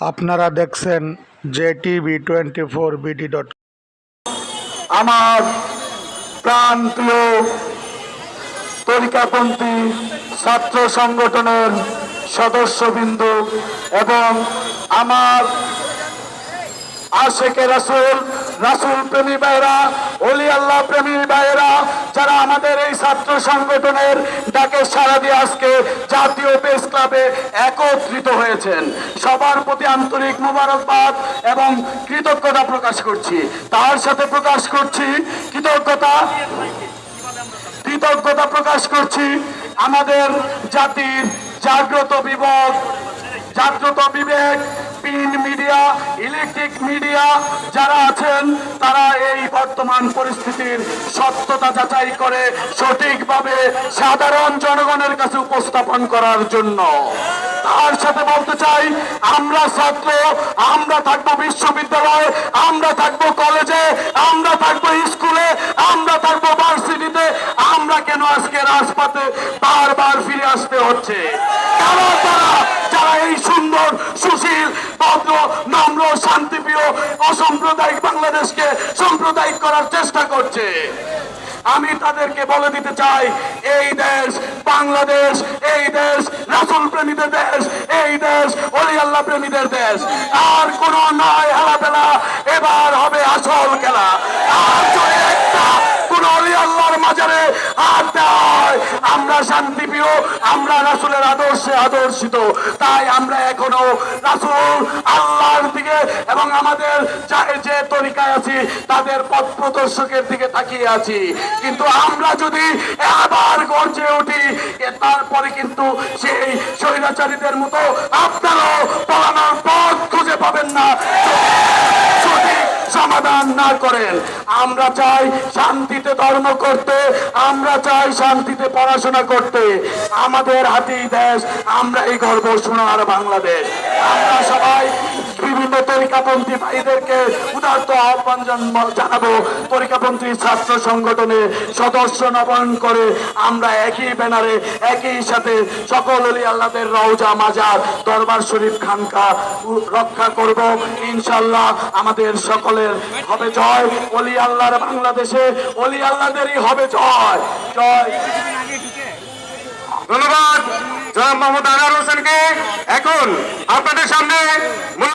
আপনারা দেখছেন J TV twenty four BD dot আমার প্রান্তীয় তরিকাপন্থী ছাত্র সংগঠনের সদস্যবৃন্দ এবং আমার আশেকে রাসুল রাসুল প্রেমী ভাইরা, অলি আল্লাহ প্রেমী যারা আমাদের এই ছাত্র সংগঠনের ডাকে সারা দিয়ে আজকে জাতীয় প্রেস ক্লাবে একত্রিত হয়েছেন। সবার প্রতি আন্তরিক মোবারকবাদ এবং কৃতজ্ঞতা প্রকাশ করছি। তার সাথে প্রকাশ করছি কৃতজ্ঞতা কৃতজ্ঞতা প্রকাশ করছি আমাদের জাতির জাগ্রত বিবেক জাগ্রত বিবেক প্রিন্ট মিডিয়া ইলেকট্রিক মিডিয়া যারা আছেন, তারা এই বর্তমান পরিস্থিতির সত্যতা যাচাই করে সঠিকভাবে সাধারণ জনগণের কাছে উপস্থাপন করার জন্য। তার সাথে বলতে চাই, আমরা ছাত্র, আমরা থাকব বিশ্ববিদ্যালয়ে, আমরা থাকব কলেজে, আমরা থাকব স্কুলে, আমরা থাকব ভার্সিটিতে, আমরা কেন আজকে রাজপথে বারবার ফিরে আসতে হচ্ছে? কারা তারা? যারা এই সুন্দর, সুশীল ভদ্র নম্র শান্তিপ্রিয় অসাম্প্রদায়িক বাংলাদেশকে সাম্প্রদায়িক করার চেষ্টা করছে। আমি তাদেরকে বলে দিতে চাই, এই দেশ বাংলাদেশ, এই দেশ রাসুল প্রেমীদের দেশ, এই দেশ আল্লাহ প্রেমীদের দেশ। আর কোন নয় হেলাফেলা, এবার হবে আসল খেলা। আর যদি একটা কোন আল্লাহর মাজারে হাত দেয় আমরা শান্তিপ্রিয় আমরা রাসুলের আদর্শে আদর্শিত। তাই আমরা এখনও রাসুল আল্লাহর দিকে এবং আমাদের যে তরিকায় আছি, তাদের পথ প্রদর্শকের দিকে তাকিয়ে আছি। কিন্তু আমরা যদি আবার গর্জে উঠি তারপরে কিন্তু সেই স্বৈরাচারীদের মতো আপনারাও সমাধান না করেন। আমরা চাই শান্তিতে ধর্ম করতে, আমরা চাই শান্তিতে পড়াশোনা করতে। আমাদের হাতেই দেশ, আমরা এই গর্ব সোনার বাংলাদেশ। আমরা তরিকাপন্থী ভাইদেরকে উদার্ত আহ্বান জানাব তরিকাপন্থী ছাত্র সংগঠনে সদস্য নবায়ন করে আমরা একই ব্যানারে, একই সাথে সকল অলি আল্লাদের রওজা মাজার, দরবার শরীফ খানকা রক্ষা করব। ইনশাল্লাহ আমাদের সকলের হবে জয়। অলি আল্লাহর বাংলাদেশে অলি আল্লাহদেরই হবে জয়। জয়। ধন্যবাদ। জনাব মোহাম্মদ আনার হোসেনকে। এখন আপনাদের সামনে